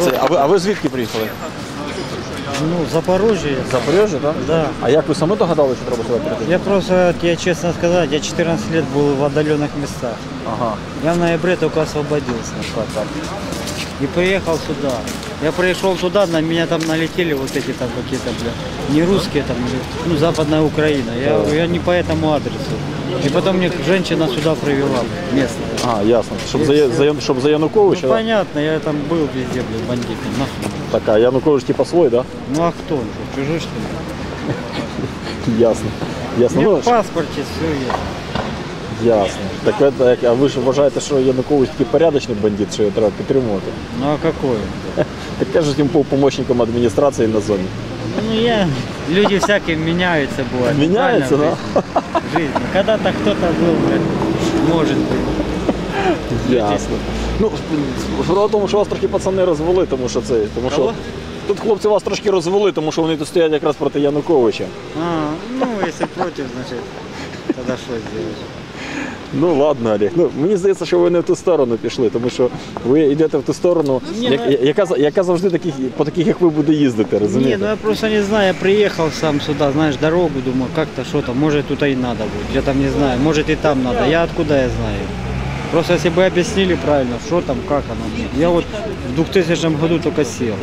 Це, а, ви, а ви звідки приїхали? Ну, Запорожье. Запорожье, да? так? Да. А як ви саме догадали, що треба сюди прийти? Я просто, я честно сказать, я 14 лет был в отдаленных местах. Ага. Я в ноябре только освободился. Так, так. И приехал сюда. Я пришел туда, на меня там налетели вот эти там какие-то, бля, не русские там, ну, Западная Украина. Я, я не по этому адресу. И потом мне женщина сюда привела, местная. А, ясно. Щоб за, Я- за, Ян- щоб за Януковича. Ну да? понятно, я там был везде, блин, бандитом. Нахуй. Так, а Янукович типа свой, да? Ну а кто он? что, Чужой что ли? Ясно. Ясно. У меня Ну, в паспорте все есть. ясно. Так это, як- а ви ж вважаєте, що Янукович такий порядочний бандит, що його треба підтримувати? Ну а какой он? Так кажуть, він був помощником адміністрації на зоні. Ну я, люди всякие меняются бывают. Меняются, Правильно, да? в жизни. Когда-то кто-то был, блядь, может быть. Ясно. Ну, справа в тому, що вас трохи пацани розвели, тому що це. Тому що Кого? тут хлопці вас трошки розвели, тому що вони тут стоять якраз проти Януковича. А, ну если против, значит, тогда что сделать? Ну ладно, Олег. Ну мені здається, що ви не в ту сторону пішли, тому що ви йдете в ту сторону, Ні, як- ну- яка, яка завжди таких, по таких, як ви буде їздити, Не, розумієте? ну я просто не знаю, я приехал сам сюда, знаешь, дорогу, думаю, как-то что-то, может тут и надо будет, я там не знаю, может и там надо, я откуда я знаю? Просто если бы объяснили правильно, что там, как оно. Я вот в 2000 году только сел.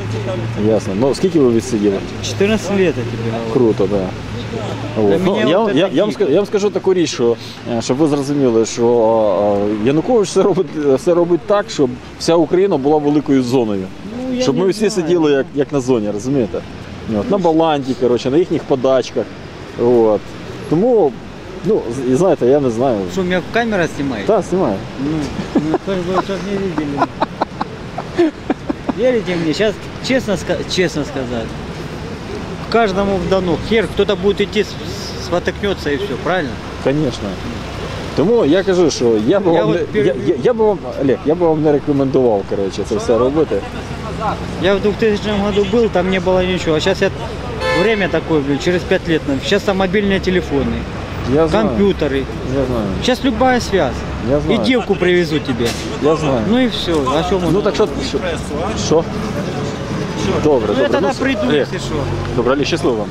Ясно. Ну скільки ви відсиділи? 14 лет я тебе говорю. Круто, так. Да. От. Ну, я, от я, я, вам скажу, я вам скажу таку річ, що е, щоб ви зрозуміли, що е, Янукович все робить, все робить так, щоб вся Україна була великою зоною. Ну, щоб ми всі знаю. сиділи як, як на зоні, розумієте? От, на баланді, коротше, на їхніх подачках. От. Тому, ну, і знаєте, я не знаю. Что, меня камера снимает? Так, знімаю. Ну, ну, то есть не видели. Верите мне, сейчас честно, ска- честно сказать, каждому дано. Хер, кто-то будет идти, с- спотыкнется и все, правильно? Звісно. Тому я кажу, що я б Я вам, от не, я, переб'ю. я, я б вам, Олег, я б вам не рекомендував коротше, це все робити. Я в 2000 году был, там не было ничего. А сейчас я время такое, блин, через 5 лет. Сейчас там мобильные телефоны, Я знаю. компьютеры. Я знаю. Сейчас любая связь. Я И знаю. девку привезу тебе. Я знаю. Ну и все. О чем Ну так що? що? Що? Добре, Ну я добре. тогда Ну, что. Добре, Олег, щасливо вам.